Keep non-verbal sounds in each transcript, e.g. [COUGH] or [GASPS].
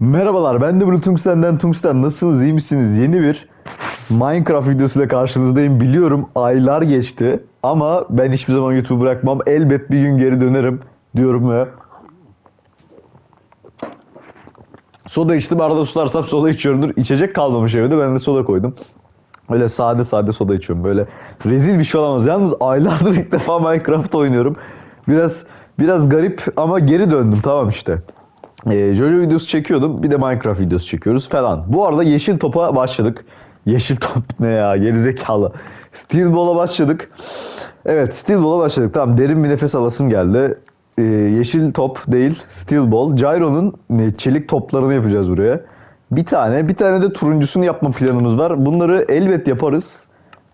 Merhabalar ben de Blue Tungsten'den Tungsten. Nasılsınız iyi misiniz? Yeni bir Minecraft videosuyla karşınızdayım. Biliyorum aylar geçti ama ben hiçbir zaman YouTube bırakmam. Elbet bir gün geri dönerim diyorum ve Soda içtim arada susarsam soda içiyorumdur. İçecek kalmamış evde ben de soda koydum. Öyle sade sade soda içiyorum. Böyle rezil bir şey olamaz. Yalnız aylardır ilk defa Minecraft oynuyorum. Biraz biraz garip ama geri döndüm tamam işte. Ee, Jojo videosu çekiyordum. Bir de Minecraft videosu çekiyoruz falan. Bu arada yeşil topa başladık. [LAUGHS] Yeşil top ne ya gerizekalı. Steel Ball'a başladık. Evet Steel Ball'a başladık. Tamam derin bir nefes alasım geldi. Ee, yeşil top değil Steel Ball. Gyro'nun e, çelik toplarını yapacağız buraya. Bir tane bir tane de turuncusunu yapma planımız var. Bunları elbet yaparız.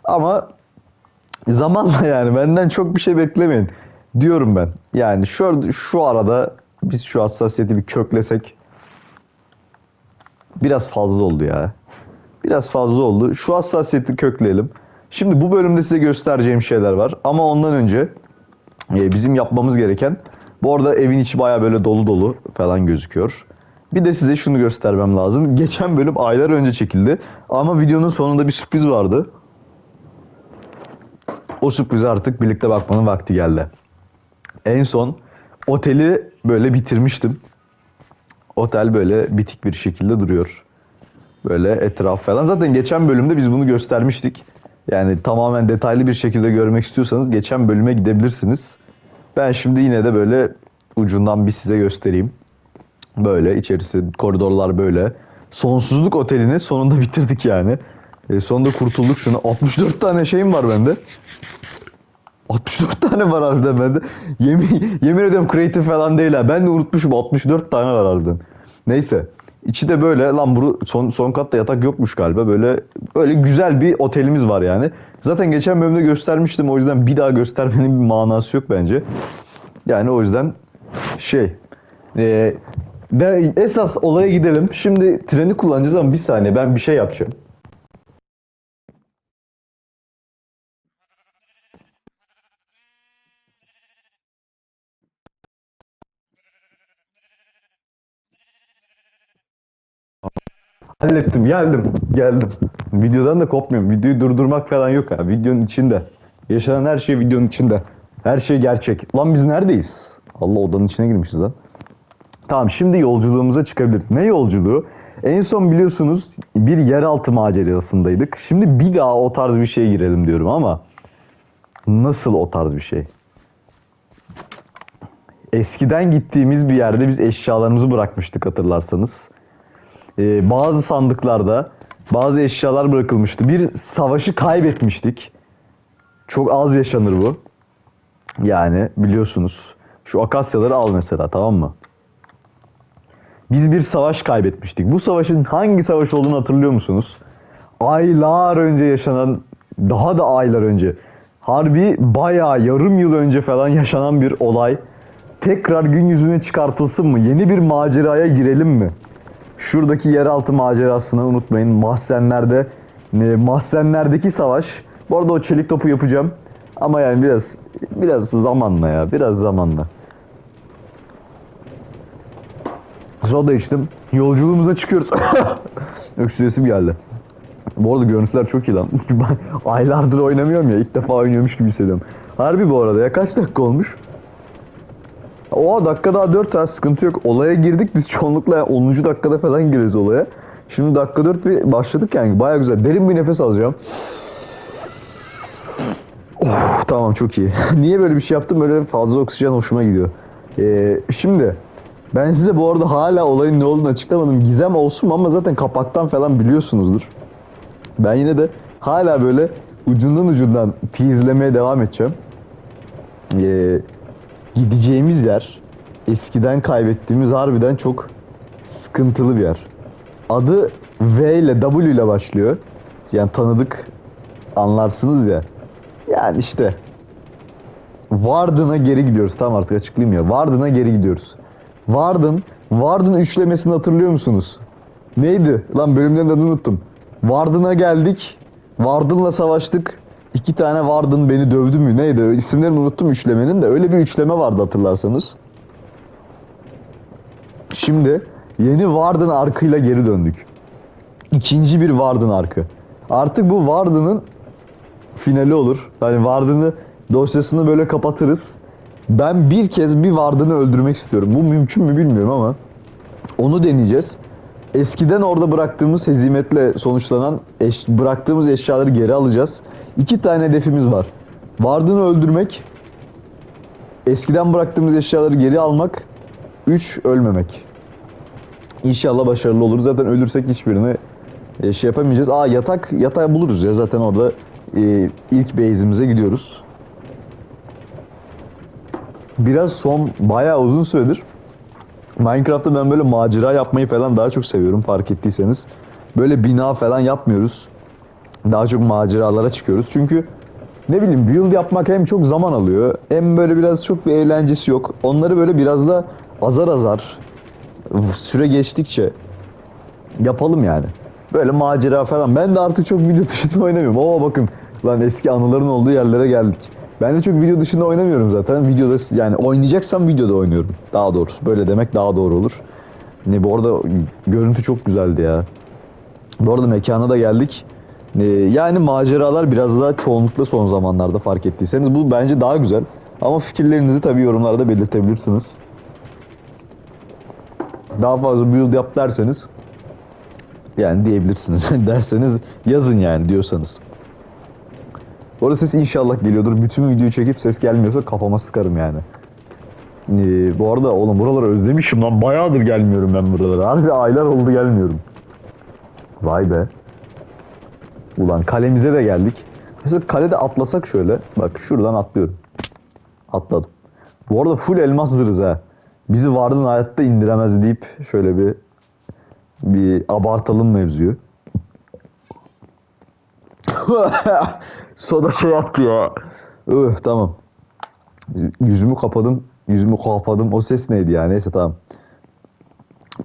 Ama zamanla yani benden çok bir şey beklemeyin diyorum ben. Yani şu şu arada biz şu hassasiyeti bir köklesek biraz fazla oldu ya. Biraz fazla oldu. Şu hassasiyeti kökleyelim. Şimdi bu bölümde size göstereceğim şeyler var. Ama ondan önce e, bizim yapmamız gereken bu arada evin içi baya böyle dolu dolu falan gözüküyor. Bir de size şunu göstermem lazım. Geçen bölüm aylar önce çekildi. Ama videonun sonunda bir sürpriz vardı. O sürprize artık birlikte bakmanın vakti geldi. En son oteli böyle bitirmiştim. Otel böyle bitik bir şekilde duruyor. Böyle etraf falan. Zaten geçen bölümde biz bunu göstermiştik. Yani tamamen detaylı bir şekilde görmek istiyorsanız geçen bölüme gidebilirsiniz. Ben şimdi yine de böyle ucundan bir size göstereyim. Böyle içerisi koridorlar böyle. Sonsuzluk otelini sonunda bitirdik yani. E, sonunda kurtulduk şunu. 64 tane şeyim var bende. 64 tane var harbiden bende. Yemin, yemin ediyorum creative falan değil ha. Ben de unutmuşum 64 tane var harbiden. Neyse. İçi de böyle lan bu son, son katta yatak yokmuş galiba. Böyle böyle güzel bir otelimiz var yani. Zaten geçen bölümde göstermiştim. O yüzden bir daha göstermenin bir manası yok bence. Yani o yüzden şey e, de, esas olaya gidelim. Şimdi treni kullanacağız ama bir saniye ben bir şey yapacağım. Hallettim, geldim, geldim. Videodan da kopmuyorum. Videoyu durdurmak falan yok ha. Videonun içinde. Yaşanan her şey videonun içinde. Her şey gerçek. Lan biz neredeyiz? Allah odanın içine girmişiz lan. Tamam şimdi yolculuğumuza çıkabiliriz. Ne yolculuğu? En son biliyorsunuz bir yeraltı macerasındaydık. Şimdi bir daha o tarz bir şeye girelim diyorum ama nasıl o tarz bir şey? Eskiden gittiğimiz bir yerde biz eşyalarımızı bırakmıştık hatırlarsanız. Ee, bazı sandıklarda bazı eşyalar bırakılmıştı. Bir savaşı kaybetmiştik. Çok az yaşanır bu. Yani biliyorsunuz. Şu akasyaları al mesela tamam mı? Biz bir savaş kaybetmiştik. Bu savaşın hangi savaş olduğunu hatırlıyor musunuz? Aylar önce yaşanan, daha da aylar önce. Harbi bayağı yarım yıl önce falan yaşanan bir olay. Tekrar gün yüzüne çıkartılsın mı? Yeni bir maceraya girelim mi? Şuradaki yeraltı macerasını unutmayın. Mahzenlerde, e, mahzenlerdeki savaş. Bu arada o çelik topu yapacağım. Ama yani biraz biraz zamanla ya. Biraz zamanla. Soda içtim. Yolculuğumuza çıkıyoruz. [LAUGHS] Öksüresim geldi. Bu arada görüntüler çok iyi lan. [LAUGHS] Ben aylardır oynamıyorum ya. İlk defa oynuyormuş gibi hissediyorum. Harbi bu arada ya. Kaç dakika olmuş? O dakika daha 4 tane sıkıntı yok. Olaya girdik biz çoğunlukla yani 10. dakikada falan gireriz olaya. Şimdi dakika 4 bir başladık yani baya güzel. Derin bir nefes alacağım. Oh, tamam çok iyi. [LAUGHS] Niye böyle bir şey yaptım? Böyle fazla oksijen hoşuma gidiyor. Ee, şimdi ben size bu arada hala olayın ne olduğunu açıklamadım. Gizem olsun ama zaten kapaktan falan biliyorsunuzdur. Ben yine de hala böyle ucundan ucundan teaselemeye devam edeceğim. Ee, gideceğimiz yer eskiden kaybettiğimiz harbiden çok sıkıntılı bir yer. Adı V ile W ile başlıyor. Yani tanıdık anlarsınız ya. Yani işte Vardın'a geri gidiyoruz. Tamam artık açıklayayım ya. Vardın'a geri gidiyoruz. Vardın, Vardın üçlemesini hatırlıyor musunuz? Neydi? Lan bölümlerin adını unuttum. Vardın'a geldik. Vardın'la savaştık. İki tane Vardın beni dövdü mü? Neydi? İsimlerini unuttum üçlemenin de. Öyle bir üçleme vardı hatırlarsanız. Şimdi Yeni Warden arkıyla geri döndük. İkinci bir Warden arkı. Artık bu Warden'ın finali olur. Hani Warden'ı dosyasını böyle kapatırız. Ben bir kez bir Warden'ı öldürmek istiyorum. Bu mümkün mü bilmiyorum ama onu deneyeceğiz. Eskiden orada bıraktığımız hezimetle sonuçlanan eş- bıraktığımız eşyaları geri alacağız. İki tane hedefimiz var. Warden'ı öldürmek, eskiden bıraktığımız eşyaları geri almak, üç ölmemek. İnşallah başarılı olur. Zaten ölürsek hiçbirini e, şey yapamayacağız. Aa yatak yatağı buluruz ya zaten orada e, ilk base'imize gidiyoruz. Biraz son bayağı uzun süredir Minecraft'ta ben böyle macera yapmayı falan daha çok seviyorum fark ettiyseniz. Böyle bina falan yapmıyoruz. Daha çok maceralara çıkıyoruz. Çünkü ne bileyim build yapmak hem çok zaman alıyor hem böyle biraz çok bir eğlencesi yok. Onları böyle biraz da azar azar süre geçtikçe yapalım yani. Böyle macera falan. Ben de artık çok video dışında oynamıyorum. Oo bakın lan eski anıların olduğu yerlere geldik. Ben de çok video dışında oynamıyorum zaten. Videoda yani oynayacaksam videoda oynuyorum. Daha doğrusu böyle demek daha doğru olur. Ne bu arada görüntü çok güzeldi ya. Bu arada mekana da geldik. Ee, yani maceralar biraz daha çoğunlukla son zamanlarda fark ettiyseniz bu bence daha güzel. Ama fikirlerinizi tabii yorumlarda belirtebilirsiniz. Daha fazla build yap derseniz yani diyebilirsiniz. [LAUGHS] derseniz yazın yani diyorsanız. Bu arada ses inşallah geliyordur. Bütün videoyu çekip ses gelmiyorsa kafama sıkarım yani. Ee, bu arada oğlum buraları özlemişim lan. Bayağıdır gelmiyorum ben buralara. Harbi aylar oldu gelmiyorum. Vay be. Ulan kalemize de geldik. Mesela kalede atlasak şöyle. Bak şuradan atlıyorum. Atladım. Bu arada full elmas zırhız ha. Bizi vardın hayatta indiremez deyip şöyle bir bir abartalım mevzuyu. [LAUGHS] Soda şey attı ya. Öh tamam. Yüzümü kapadım. Yüzümü kapadım. O ses neydi ya? Neyse tamam.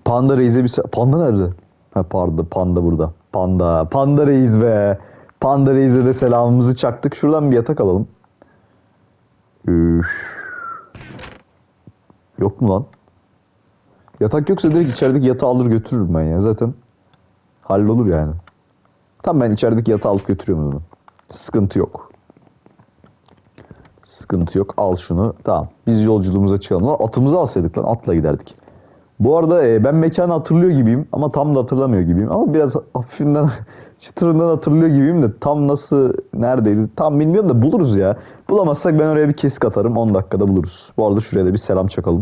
Panda Reis'e bir... Panda nerede? Ha pardon. Panda burada. Panda. Panda Reis be. Panda Reis'e de selamımızı çaktık. Şuradan bir yatak alalım. Üf. Yok mu lan? Yatak yoksa direkt içerideki yatağı alır götürürüm ben ya. Zaten hallolur yani. Tam ben içerideki yatağı alıp götürüyorum onu. Sıkıntı yok. Sıkıntı yok. Al şunu. Tamam. Biz yolculuğumuza çıkalım. Atımızı alsaydık lan. Atla giderdik. Bu arada e, ben mekanı hatırlıyor gibiyim ama tam da hatırlamıyor gibiyim. Ama biraz hafifinden [LAUGHS] çıtırından hatırlıyor gibiyim de tam nasıl neredeydi tam bilmiyorum da buluruz ya. Bulamazsak ben oraya bir kesik atarım 10 dakikada buluruz. Bu arada şuraya da bir selam çakalım.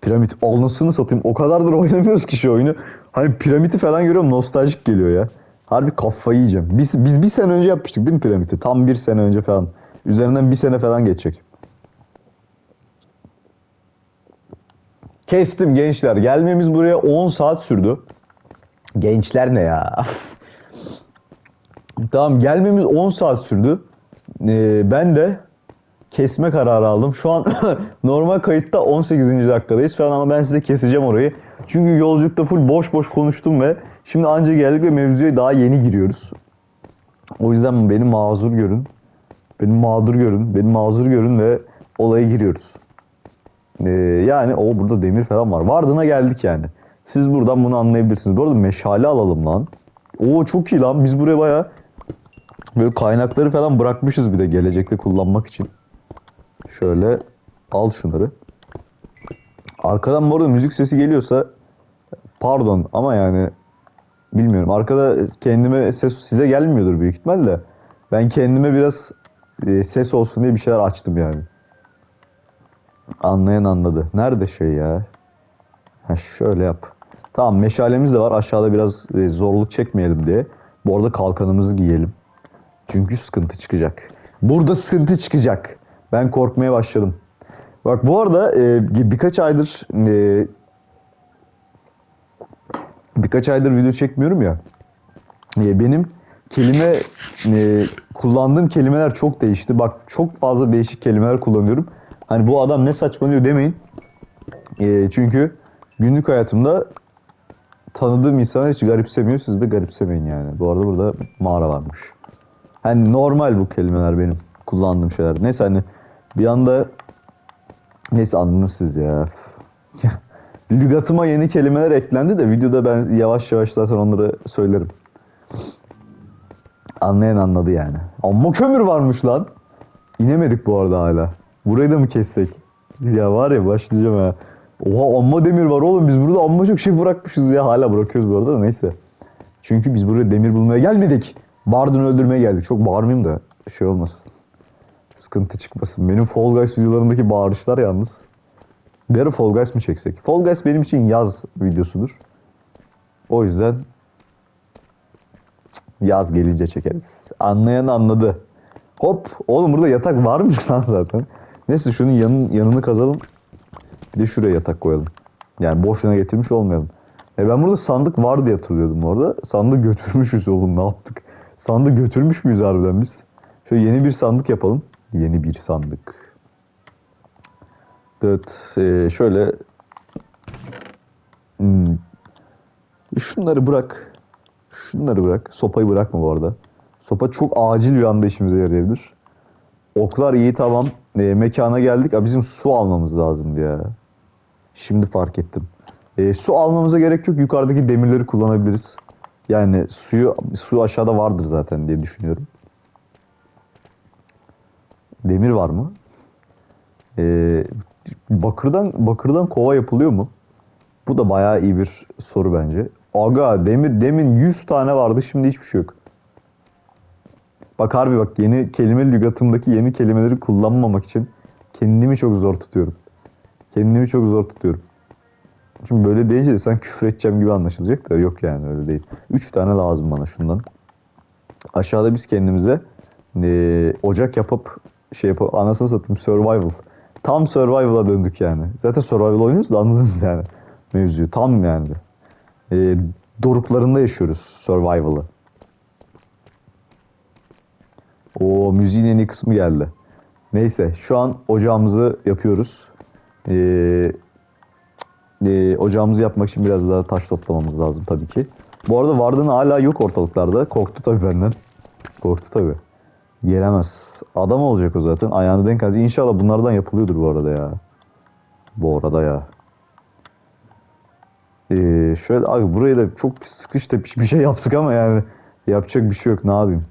Piramit alnısını satayım. O kadardır oynamıyoruz ki şu oyunu. Hani piramidi falan görüyorum nostaljik geliyor ya. Harbi kafayı yiyeceğim. Biz, biz bir sene önce yapmıştık değil mi piramidi? Tam bir sene önce falan. Üzerinden bir sene falan geçecek. Kestim gençler. Gelmemiz buraya 10 saat sürdü. Gençler ne ya? [LAUGHS] tamam gelmemiz 10 saat sürdü. Ee, ben de kesme kararı aldım. Şu an [LAUGHS] normal kayıtta 18. dakikadayız falan ama ben size keseceğim orayı. Çünkü yolculukta full boş boş konuştum ve şimdi anca geldik ve mevzuya daha yeni giriyoruz. O yüzden beni mazur görün. Beni mağdur görün. Beni mazur görün ve olaya giriyoruz. Ee, yani o burada demir falan var. Vardığına geldik yani. Siz buradan bunu anlayabilirsiniz. Bu arada meşale alalım lan. Oo çok iyi lan. Biz buraya baya böyle kaynakları falan bırakmışız bir de gelecekte kullanmak için. Şöyle al şunları. Arkadan bu arada müzik sesi geliyorsa pardon ama yani bilmiyorum. Arkada kendime ses size gelmiyordur büyük ihtimalle. Ben kendime biraz e, ses olsun diye bir şeyler açtım yani. Anlayan anladı. Nerede şey ya? Ha şöyle yap. Tamam meşalemiz de var. Aşağıda biraz e, zorluk çekmeyelim diye. Bu arada kalkanımızı giyelim. Çünkü sıkıntı çıkacak. Burada sıkıntı çıkacak. Ben korkmaya başladım. Bak bu arada e, birkaç aydır e, birkaç aydır video çekmiyorum ya. E, benim kelime e, kullandığım kelimeler çok değişti. Bak çok fazla değişik kelimeler kullanıyorum. Hani bu adam ne saçmalıyor demeyin. E, çünkü günlük hayatımda tanıdığım insanlar hiç garipsemiyor. Siz de garipsemeyin yani. Bu arada burada mağara varmış. Hani normal bu kelimeler benim kullandığım şeyler. Neyse hani bir anda neyse anladınız siz ya. [LAUGHS] Lügatıma yeni kelimeler eklendi de videoda ben yavaş yavaş zaten onları söylerim. Anlayan anladı yani. Amma kömür varmış lan. İnemedik bu arada hala. Burayı da mı kessek? Ya var ya başlayacağım ha. Oha amma demir var oğlum biz burada amma çok şey bırakmışız ya. Hala bırakıyoruz bu arada da neyse. Çünkü biz buraya demir bulmaya gelmedik. Bardın öldürmeye geldik. Çok bağırmayayım da şey olmasın. Sıkıntı çıkmasın. Benim Fall Guys videolarındaki bağırışlar yalnız. Bir ara Fall Guys mı çeksek? Fall Guys benim için yaz videosudur. O yüzden yaz gelince çekeriz. Anlayan anladı. Hop oğlum burada yatak varmış lan zaten. Neyse şunun yanın, yanını kazalım. Bir de şuraya yatak koyalım. Yani boşuna getirmiş olmayalım. E ben burada sandık var diye hatırlıyordum orada. Sandık götürmüşüz oğlum ne yaptık? Sandık götürmüş müyüz harbiden biz? Şöyle yeni bir sandık yapalım. Yeni bir sandık. Evet, e, şöyle Hmm. Şunları bırak. Şunları bırak. Sopayı bırakma bu arada. Sopa çok acil bir anda işimize yarayabilir. Oklar iyi tamam. E, mekana geldik. Aa, bizim su almamız lazımdı ya. Şimdi fark ettim. E, su almamıza gerek yok. Yukarıdaki demirleri kullanabiliriz. Yani suyu su aşağıda vardır zaten diye düşünüyorum. Demir var mı? E, bakırdan bakırdan kova yapılıyor mu? Bu da bayağı iyi bir soru bence. Aga demir demin 100 tane vardı şimdi hiçbir şey yok. Bak harbi bak yeni kelime lügatımdaki yeni kelimeleri kullanmamak için kendimi çok zor tutuyorum. Kendimi çok zor tutuyorum. Şimdi böyle deyince de sen küfür edeceğim gibi anlaşılacak da yok yani öyle değil. 3 tane lazım bana şundan. Aşağıda biz kendimize eee, ocak yapıp şey yapıp anasını satayım survival. Tam survival'a döndük yani. Zaten survival oynuyoruz da anladınız yani mevzuyu. Tam yani. Eee doruklarında yaşıyoruz survival'ı. O müziğin en iyi kısmı geldi. Neyse şu an ocağımızı yapıyoruz. Ee, e, ocağımızı yapmak için biraz daha taş toplamamız lazım tabii ki. Bu arada Vardın hala yok ortalıklarda. Korktu tabii benden. Korktu tabii. Gelemez. Adam olacak o zaten. Ayağını denk alacak. İnşallah bunlardan yapılıyordur bu arada ya. Bu arada ya. Ee, şöyle abi burayı da çok sıkış tepiş bir şey yaptık ama yani yapacak bir şey yok ne yapayım.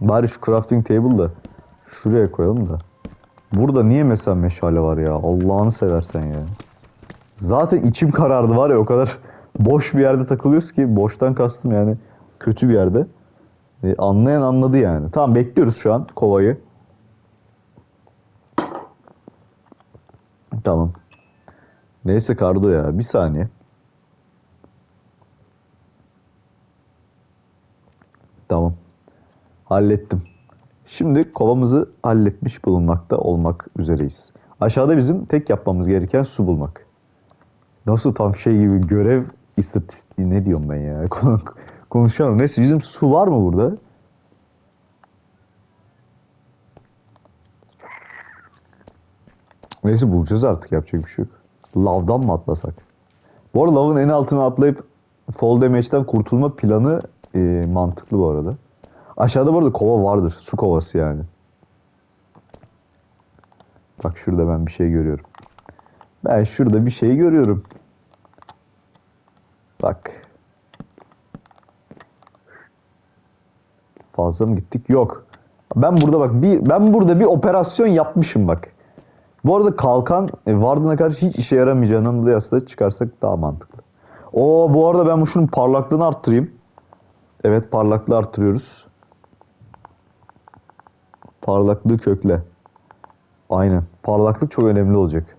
Bari şu crafting table da şuraya koyalım da. Burada niye mesela meşale var ya? Allah'ını seversen ya. Zaten içim karardı var ya o kadar [LAUGHS] boş bir yerde takılıyoruz ki boştan kastım yani kötü bir yerde. Ee, anlayan anladı yani. Tamam bekliyoruz şu an kovayı. Tamam. Neyse Kardo ya bir saniye. Tamam. Hallettim. Şimdi kovamızı halletmiş bulunmakta olmak üzereyiz. Aşağıda bizim tek yapmamız gereken su bulmak. Nasıl tam şey gibi görev istatistiği ne diyorum ben ya? [LAUGHS] Konuşalım. Neyse bizim su var mı burada? Neyse bulacağız artık yapacak bir şey yok. Lavdan mı atlasak? Bu arada lavın en altına atlayıp fall damage'den kurtulma planı e, mantıklı bu arada. Aşağıda bu arada kova vardır. Su kovası yani. Bak şurada ben bir şey görüyorum. Ben şurada bir şey görüyorum. Bak. Fazla mı gittik? Yok. Ben burada bak bir ben burada bir operasyon yapmışım bak. Bu arada kalkan e, Vardın'a karşı hiç işe yaramayacağından dolayı aslında çıkarsak daha mantıklı. Oo bu arada ben bu şunun parlaklığını arttırayım. Evet parlaklığı arttırıyoruz. Parlaklığı kökle. Aynen. Parlaklık çok önemli olacak.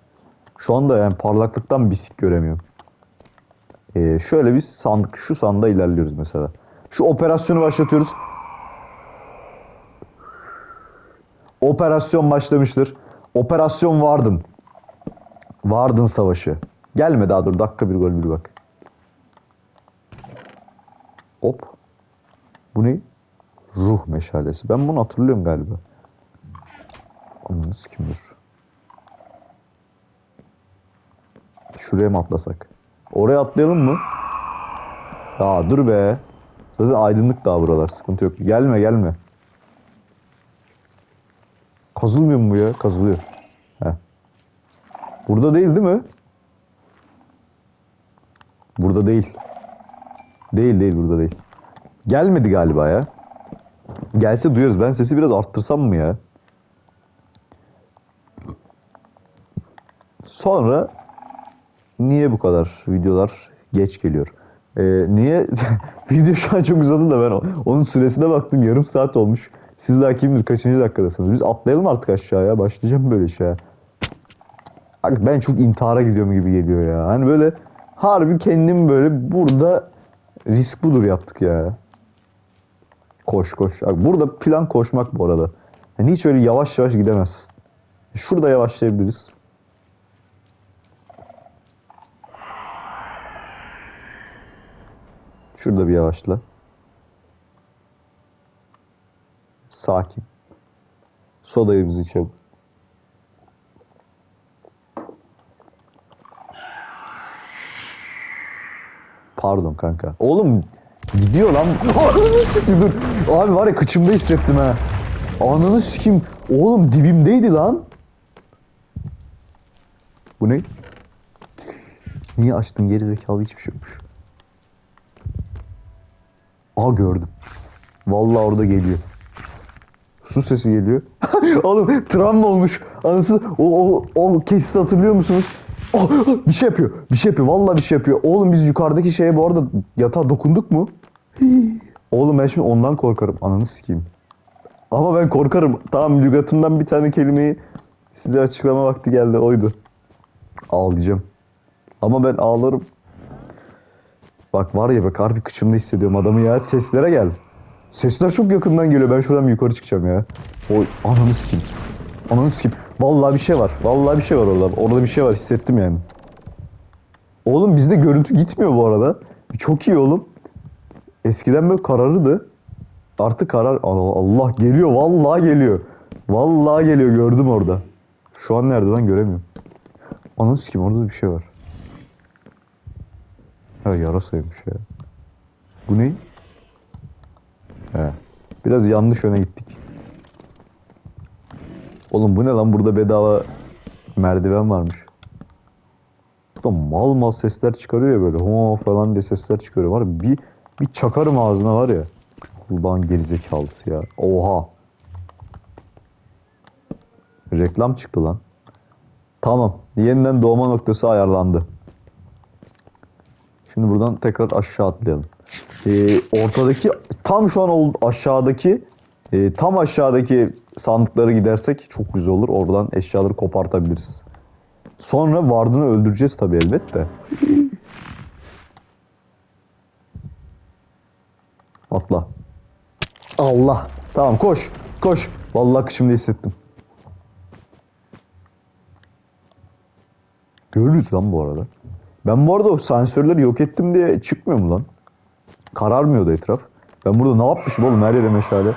Şu anda yani parlaklıktan bisik göremiyorum. Ee, şöyle bir sandık, şu sanda ilerliyoruz mesela. Şu operasyonu başlatıyoruz. Operasyon başlamıştır. Operasyon Vardın. Vardın Savaşı. Gelme daha dur. Dakika bir gol bir bak. Hop. Bu ne? Ruh meşalesi. Ben bunu hatırlıyorum galiba. Ananı kim dur. Şuraya mı atlasak? Oraya atlayalım mı? Ya dur be. Zaten aydınlık daha buralar. Sıkıntı yok. Gelme gelme. Kazılmıyor mu ya? Kazılıyor. Heh. Burada değil değil mi? Burada değil. Değil değil burada değil. Gelmedi galiba ya. Gelse duyarız. Ben sesi biraz arttırsam mı ya? Sonra niye bu kadar videolar geç geliyor? Ee, niye? [LAUGHS] Video şu an çok uzadı da ben onun süresine baktım. Yarım saat olmuş. Siz daha kim bilir kaçıncı dakikadasınız? Biz atlayalım artık aşağıya. Başlayacağım böyle işe. Bak ben çok intihara gidiyorum gibi geliyor ya. Hani böyle harbi kendim böyle burada risk budur yaptık ya. Koş koş. Bak burada plan koşmak bu arada. Yani hiç öyle yavaş yavaş gidemezsin. Şurada yavaşlayabiliriz. Şurada bir yavaşla. Sakin. Sodayı biz içelim. Pardon kanka. Oğlum gidiyor lan. Ananı sikeyim dur. Abi var ya kıçımda hissettim ha. Ananı sikeyim. Oğlum dibimdeydi lan. Bu ne? Niye açtın geri zekalı hiçbir şey yokmuş. Aa gördüm. Vallahi orada geliyor. Su sesi geliyor. [LAUGHS] Oğlum travma olmuş. Anası o, o, o kesiti hatırlıyor musunuz? Oh, bir şey yapıyor. Bir şey yapıyor. Vallahi bir şey yapıyor. Oğlum biz yukarıdaki şeye bu arada yatağa dokunduk mu? [GASPS] Oğlum ben şimdi ondan korkarım. Ananı sikeyim. Ama ben korkarım. Tamam lügatımdan bir tane kelimeyi size açıklama vakti geldi. Oydu. Ağlayacağım. Ama ben ağlarım. Bak var ya bak harbi kıçımda hissediyorum adamı ya. Seslere gel. Sesler çok yakından geliyor. Ben şuradan yukarı çıkacağım ya. Oy ananı sikeyim. Ananı sikeyim. Vallahi bir şey var. Vallahi bir şey var orada. Orada bir şey var hissettim yani. Oğlum bizde görüntü gitmiyor bu arada. Çok iyi oğlum. Eskiden böyle kararırdı. Artık karar... Allah, geliyor. Vallahi geliyor. Vallahi geliyor. Gördüm orada. Şu an nerede lan göremiyorum. Ananı sikeyim orada da bir şey var. Ha yarasaymış ya. Bu ne? He. Biraz yanlış yöne gittik. Oğlum bu ne lan burada bedava merdiven varmış. Bu da mal mal sesler çıkarıyor ya böyle. Ho falan diye sesler çıkarıyor. Var ya, bir, bir çakarım ağzına var ya. Allah'ın gerizekalısı ya. Oha. Reklam çıktı lan. Tamam. Yeniden doğma noktası ayarlandı. Şimdi buradan tekrar aşağı atlayalım. Ee, ortadaki tam şu an aşağıdaki e, tam aşağıdaki sandıklara gidersek çok güzel olur. Oradan eşyaları kopartabiliriz. Sonra Vardın'ı öldüreceğiz tabii elbette. [LAUGHS] Atla. Allah. Tamam koş. Koş. Vallahi kışımda hissettim. Görürüz lan bu arada. Ben bu arada o sensörleri yok ettim diye çıkmıyor mu lan? Kararmıyordu etraf. Ben burada ne yapmışım oğlum her yere meşale.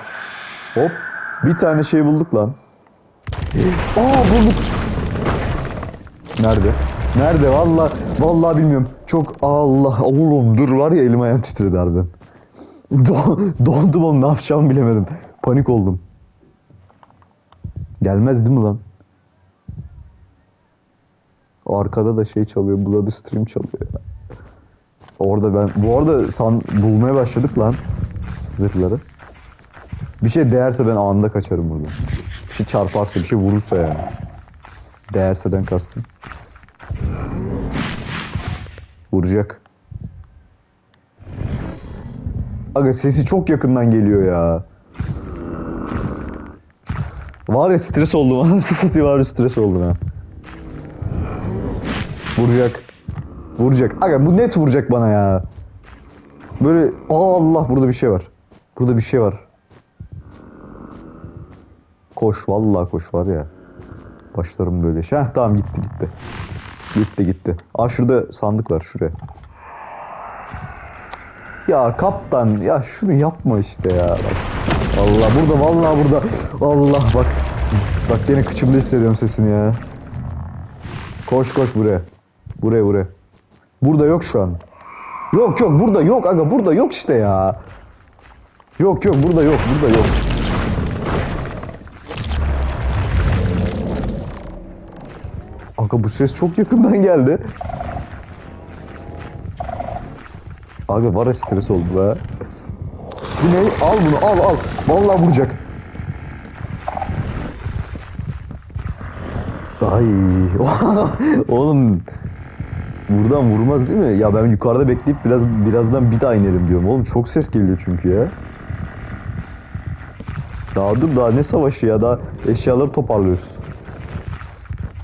Hop. Bir tane şey bulduk lan. Aa bulduk. Nerede? Nerede? Vallahi vallahi bilmiyorum. Çok Allah oğlum dur var ya elim ayağım titredi harbiden. [LAUGHS] Do- dondum oğlum ne yapacağımı bilemedim. Panik oldum. Gelmez değil mi lan? Arkada da şey çalıyor. Blood Stream çalıyor ya. Orada ben bu arada san bulmaya başladık lan zırhları. Bir şey değerse ben anında kaçarım buradan. Bir şey çarparsa bir şey vurursa yani. Değerseden kastım. Vuracak. Aga sesi çok yakından geliyor ya. Var ya stres oldum. [LAUGHS] var stres oldum ha. Vuracak. Vuracak. Aga bu net vuracak bana ya. Böyle Allah burada bir şey var. Burada bir şey var. Koş vallahi koş var ya. Başlarım böyle. Heh, tamam gitti gitti. Gitti gitti. Aa şurada sandık var şuraya. Ya kaptan ya şunu yapma işte ya. Bak. Allah burada vallahi burada. Allah bak. Bak yine kıçımda hissediyorum sesini ya. Koş koş buraya. Buraya buraya. Burada yok şu an. Yok yok burada yok aga burada yok işte ya. Yok yok burada yok burada yok. Aga bu ses çok yakından geldi. Abi var ya stres oldu be. Bu ne? Al bunu al al. Vallahi vuracak. Ay. [LAUGHS] Oğlum. Buradan vurmaz değil mi? Ya ben yukarıda bekleyip biraz birazdan bir daha inerim diyorum. Oğlum çok ses geliyor çünkü ya. Daha dur daha ne savaşı ya daha eşyaları toparlıyoruz.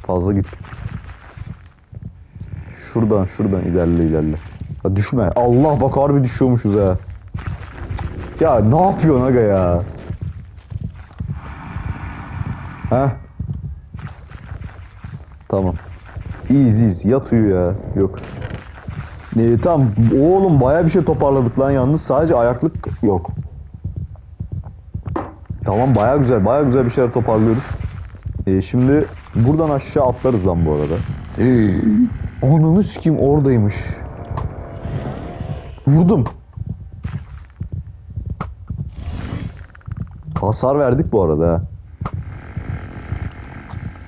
Fazla gittik. Şuradan şuradan ilerle ilerle. Ha düşme. Allah bak harbi düşüyormuşuz ha. Ya ne yapıyorsun aga ya? Heh. Tamam. İyiyiz iyiyiz. Yat uyu ya. Yok. Ee, tamam. Oğlum baya bir şey toparladık lan yalnız. Sadece ayaklık yok. Tamam baya güzel. Baya güzel bir şeyler toparlıyoruz. Ee, şimdi buradan aşağı atlarız lan bu arada. Ee, Ananı sikeyim oradaymış. Vurdum. Hasar verdik bu arada.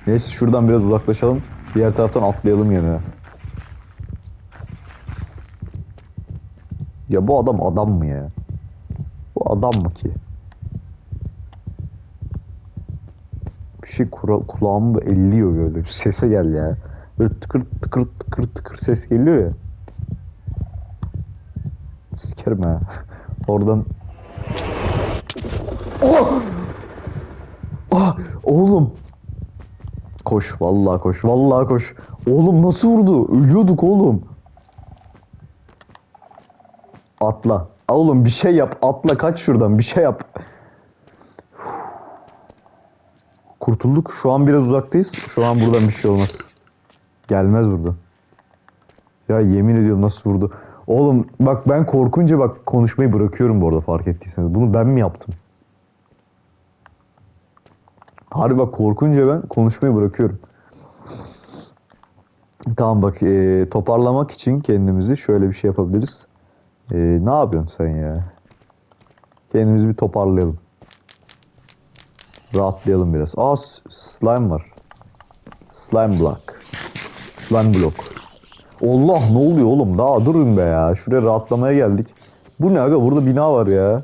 Neyse şuradan biraz uzaklaşalım. Diğer taraftan atlayalım yine. Ya bu adam adam mı ya? Bu adam mı ki? Bir şey kura, kulağımı elliyor böyle. Bir Sese gel ya. Böyle tıkır tıkır tıkır tıkır ses geliyor ya. Sikerim ha. [LAUGHS] Oradan... Oh! Ah! Oğlum! Koş vallahi koş vallahi koş. Oğlum nasıl vurdu? Ölüyorduk oğlum. Atla. Oğlum bir şey yap. Atla kaç şuradan bir şey yap. Kurtulduk. Şu an biraz uzaktayız. Şu an buradan bir şey olmaz. Gelmez burada. Ya yemin ediyorum nasıl vurdu. Oğlum bak ben korkunca bak konuşmayı bırakıyorum bu arada fark ettiyseniz. Bunu ben mi yaptım? Harbi bak korkunca ben konuşmayı bırakıyorum. Tamam bak e, toparlamak için kendimizi şöyle bir şey yapabiliriz. E, ne yapıyorsun sen ya? Kendimizi bir toparlayalım. Rahatlayalım biraz. Aa slime var. Slime block. Slime block. Allah ne oluyor oğlum? Daha durun be ya. Şuraya rahatlamaya geldik. Bu ne aga? Burada bina var ya.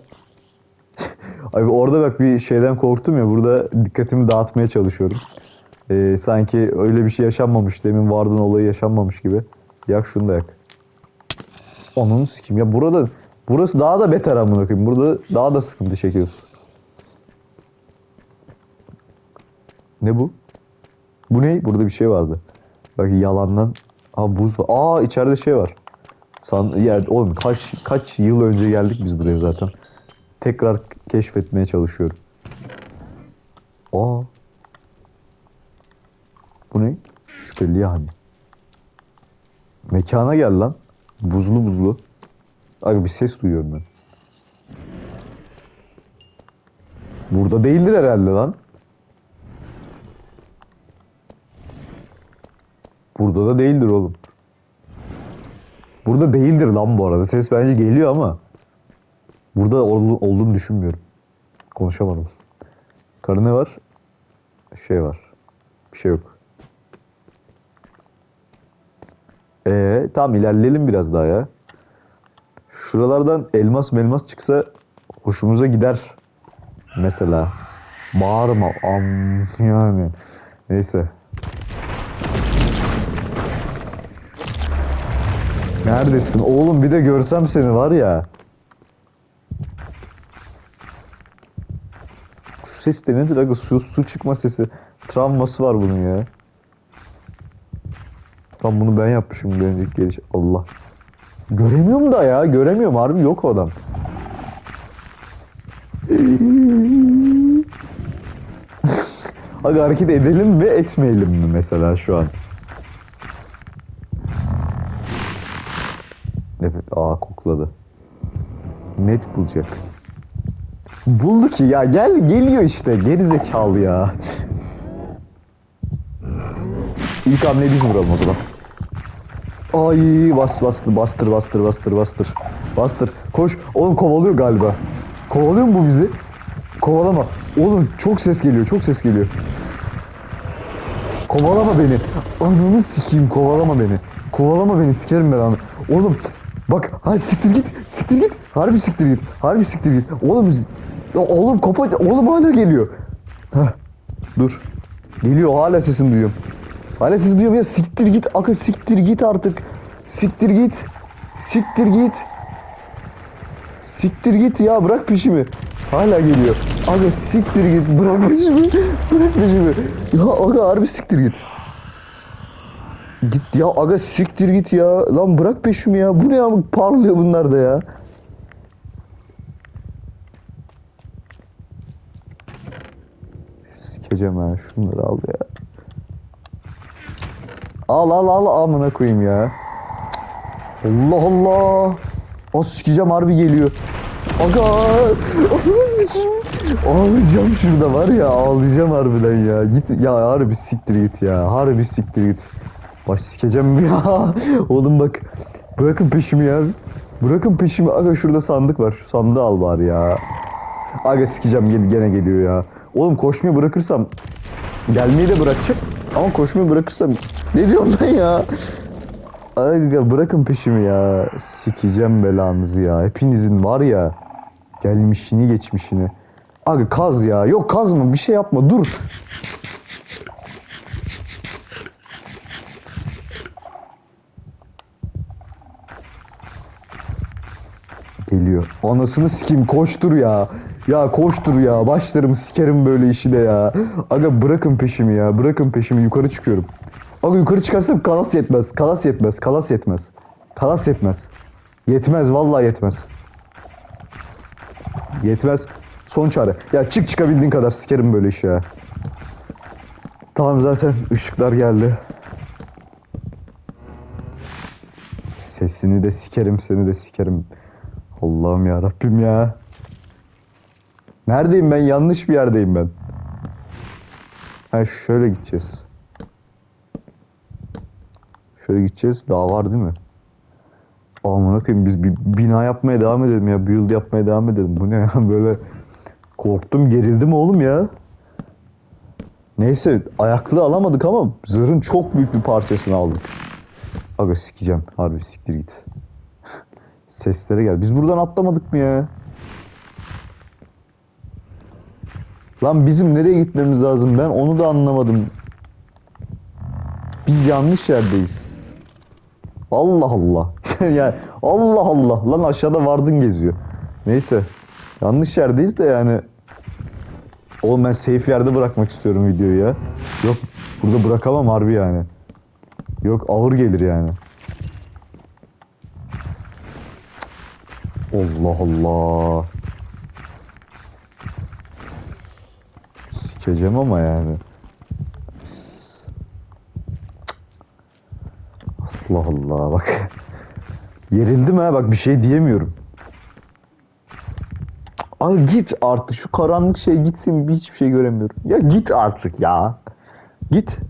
Abi orada bak bir şeyden korktum ya. Burada dikkatimi dağıtmaya çalışıyorum. Ee, sanki öyle bir şey yaşanmamış. Demin vardığın olayı yaşanmamış gibi. Yak şunu da yak. Onun sikim ya burada burası daha da beter amına koyayım. Burada daha da sıkıntı çekiyoruz. Ne bu? Bu ne? Burada bir şey vardı. Bak yalandan. Aa buz var. Aa içeride şey var. San yer oğlum kaç kaç yıl önce geldik biz buraya zaten. Tekrar keşfetmeye çalışıyorum. Aa. Bu ne? Şüpheli yani. Mekana gel lan. Buzlu buzlu. Abi bir ses duyuyorum ben. Burada değildir herhalde lan. Burada da değildir oğlum. Burada değildir lan bu arada. Ses bence geliyor ama burada ol- olduğunu düşünmüyorum. Konuşamadım. Karı ne var? Şey var. Bir şey yok. Ee, tamam ilerleyelim biraz daha ya. Şuralardan elmas melmas çıksa hoşumuza gider. Mesela. Bağırma. Am [LAUGHS] yani. Neyse. Neredesin? Oğlum bir de görsem seni var ya. Ses de nedir aga? Su, su çıkma sesi. Travması var bunun ya. Tam bunu ben yapmışım bir önceki geliş. Allah. Göremiyorum da ya. Göremiyorum. Harbi yok o adam. [LAUGHS] Aga hareket edelim mi etmeyelim mi mesela şu an? Evet, aa kokladı. Net bulacak. Buldu ki ya gel geliyor işte geri zekalı ya. İlk hamleyi biz vuralım o zaman. Ay bas bastır bastır bastır bastır bastır. Bastır. Koş. Oğlum kovalıyor galiba. Kovalıyor mu bu bizi? Kovalama. Oğlum çok ses geliyor çok ses geliyor. Kovalama beni. Ananı sikeyim kovalama beni. Kovalama beni sikerim ben anı. Oğlum Bak hadi siktir git. Siktir git. Harbi siktir git. Harbi siktir git. Oğlum oğlum kapat. Oğlum hala geliyor. Heh. Dur. Geliyor hala sesini duyuyorum. Hala sesini duyuyorum ya siktir git. Aga siktir git artık. Siktir git. Siktir git. Siktir git ya bırak peşimi. Hala geliyor. Aga siktir git bırak peşimi. Bırak peşimi. Ya aga harbi siktir git. Git ya aga siktir git ya. Lan bırak peşimi ya. Bu ne ya? Parlıyor bunlar da ya. Sikeceğim ha. Şunları al ya. Al al al amına koyayım ya. Allah Allah. O sikeceğim harbi geliyor. Aga. Ağlayacağım şurada var ya ağlayacağım harbiden ya. Git ya harbi siktir git ya. Harbi siktir git. Baş sikeceğim ya. [LAUGHS] Oğlum bak. Bırakın peşimi ya. Bırakın peşimi. Aga şurada sandık var. Şu sandığı al bari ya. Aga sikeceğim gene, gene geliyor ya. Oğlum koşmayı bırakırsam gelmeyi de bırakacak. Ama koşmayı bırakırsam ne diyorsun lan ya? Aga bırakın peşimi ya. Sikeceğim belanızı ya. Hepinizin var ya. Gelmişini geçmişini. Aga kaz ya. Yok kazma bir şey yapma dur. Geliyor. Anasını sikeyim koştur ya. Ya koştur ya. Başlarım sikerim böyle işi de ya. Aga bırakın peşimi ya. Bırakın peşimi yukarı çıkıyorum. Aga yukarı çıkarsam kalas yetmez. Kalas yetmez. Kalas yetmez. Kalas yetmez. Yetmez vallahi yetmez. Yetmez. Son çare. Ya çık çıkabildiğin kadar sikerim böyle işi ya. Tamam zaten ışıklar geldi. Sesini de sikerim, seni de sikerim. Allah'ım ya Rabbim ya. Neredeyim ben? Yanlış bir yerdeyim ben. Ha şöyle gideceğiz. Şöyle gideceğiz. Daha var değil mi? Aman koyayım biz bir bina yapmaya devam edelim ya. Build yapmaya devam edelim. Bu ne ya [LAUGHS] böyle korktum gerildim oğlum ya. Neyse ayaklı alamadık ama zırhın çok büyük bir parçasını aldık. Aga sikeceğim. Harbi siktir git. Seslere gel. Biz buradan atlamadık mı ya? Lan bizim nereye gitmemiz lazım? Ben onu da anlamadım. Biz yanlış yerdeyiz. Allah Allah. [LAUGHS] yani Allah Allah. Lan aşağıda vardın geziyor. Neyse. Yanlış yerdeyiz de yani. Oğlum ben safe yerde bırakmak istiyorum videoyu ya. Yok burada bırakamam harbi yani. Yok ağır gelir yani. Allah Allah. Sikeceğim ama yani. Allah Allah bak. Gerildim ha bak bir şey diyemiyorum. Ay git artık şu karanlık şey gitsin bir hiçbir şey göremiyorum. Ya git artık ya. Git.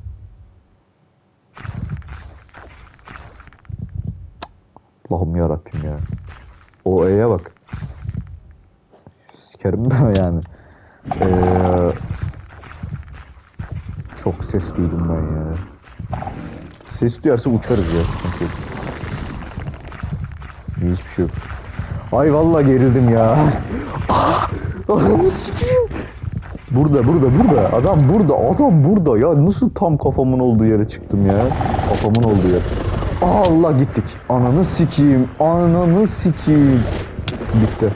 Allah'ım ya Rabbim ya. O E'ye bak. Sikerim ben [LAUGHS] yani. Ee, çok ses duydum ben ya. Ses duyarsa uçarız ya sıkıntı yok. Hiçbir şey yok. Ay vallahi gerildim ya. [LAUGHS] Burada burada burada. Adam burada. Adam burada. Ya nasıl tam kafamın olduğu yere çıktım ya. Kafamın olduğu yer. Allah gittik. Ananı sikeyim. Ananı sikeyim. Bitti.